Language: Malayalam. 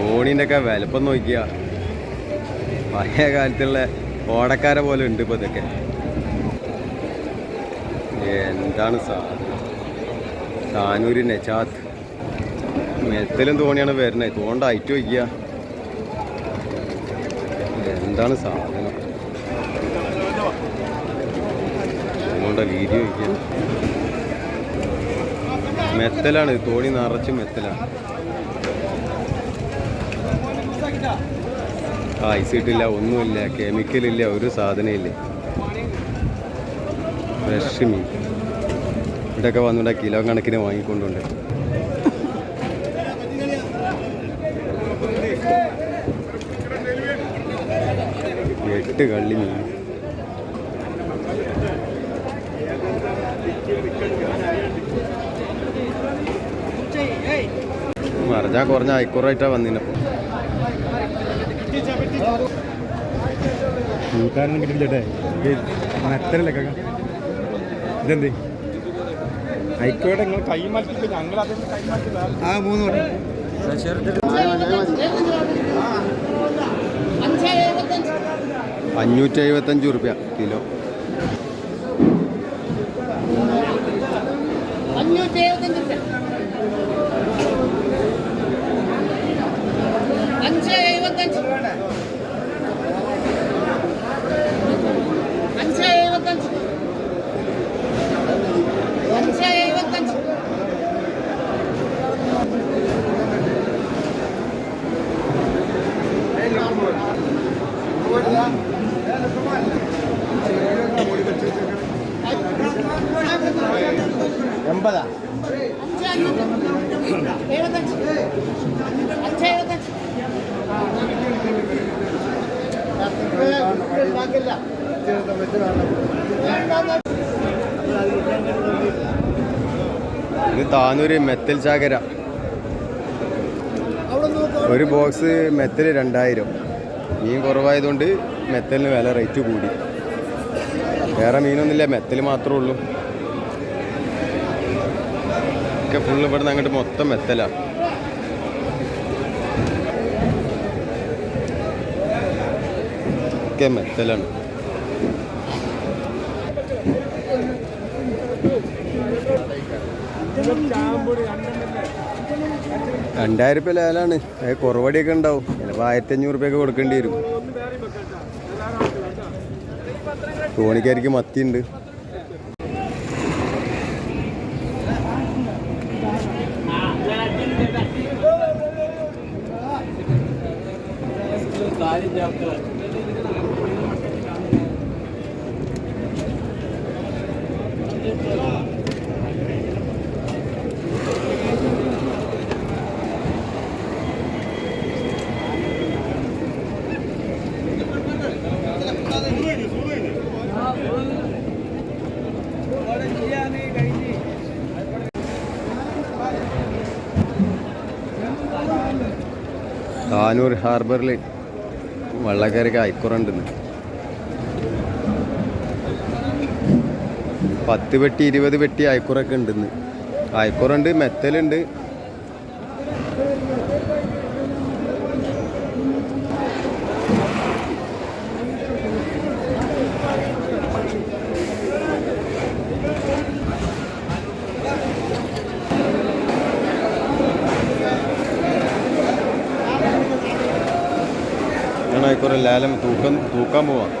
തോണീന്റെ ഒക്കെ വലുപ്പം നോക്കിയ. പഴയ കാലത്തുള്ള ഓടക്കാരെ പോലെ ഉണ്ട് ഇപ്പോൾ ഇതൊക്കെ. എന്താണ് സാധനം താനൂര് നെച്ചാത്ത് മെത്തലും തോണിയാണ് വരുന്നത് തോണ്ട ഐറ്റ് വയ്ക്കുക. എന്താണ് സാധനം? അതുകൊണ്ട് വീഡിയോ വയ്ക്കുക. മെത്തലാണ് തോണി നിറച്ച് മെത്തലാണ്. ഐസ് ഇട്ടില്ല ഒന്നുമില്ല. കെമിക്കലില്ല ഒരു സാധനമില്ല. ഫ്രഷ് മീൻ. ഇവിടെയൊക്കെ വന്നിട്ട് കിലോ കണക്കിന് വാങ്ങിക്കൊണ്ടുണ്ട്. എട്ട് കള്ളി മീൻ. മറിഞ്ഞാ കുറഞ്ഞ ഐക്കുറായിട്ടാണ് വന്നിനപ്പോ കൂട്ടാനൊന്നും കിട്ടില്ലേ മെത്തലല്ലേ കാക്ക? ഇതെന്ത്? അയക്കോടെ നിങ്ങൾ കൈ മാറ്റിട്ട് ഞങ്ങൾ അതിന് ആ മൂന്ന് അഞ്ഞൂറ്റി എഴുപത്തഞ്ച് റുപ്യ കിലോ. അഞ്ഞൂറ്റി എഴുപത്തഞ്ച് രൂപ അഞ്ച് എഴുപത്തഞ്ച് അഞ്ച് എഴുപത്തഞ്ച് അഞ്ച് എഴുപത്തഞ്ച് എൺപതാ? ഇത് താനൂര് മെത്തൽ ചാകര. ഒരു ബോക്സ് മെത്തൽ രണ്ടായിരം. മീൻ കുറവായതുകൊണ്ട് മെത്തലിന് വില റേറ്റ് കൂടി. വേറെ മീനൊന്നുമില്ല മെത്തൽ മാത്രമേ ഉള്ളൂ. ഒക്കെ ഫുള്ള് ഇവിടുന്ന് അങ്ങോട്ട് മൊത്തം മെത്തലാണ് ഒക്കെ മെത്തലാണ്. രണ്ടായിരം രൂപ ലേലാണ്. കുറവടിയൊക്കെ ഉണ്ടാവും. ചിലപ്പോൾ ആയിരത്തി അഞ്ഞൂറ് റുപ്യൊക്കെ കൊടുക്കേണ്ടി വരും. തോണിക്കാരിക്ക് മത്തിയുണ്ട്. താനൂർ ഹാർബറിൽ വള്ളക്കാരൊക്കെ അയക്കുറുണ്ടെന്ന് പത്ത് പെട്ടി ഇരുപത് പെട്ടി അയക്കുറൊക്കെ ഉണ്ടെന്ന്. അയക്കുറുണ്ട് മെത്തലുണ്ട്. ലാലം ലേലം തൂക്കം തൂക്കാൻ പോവാം.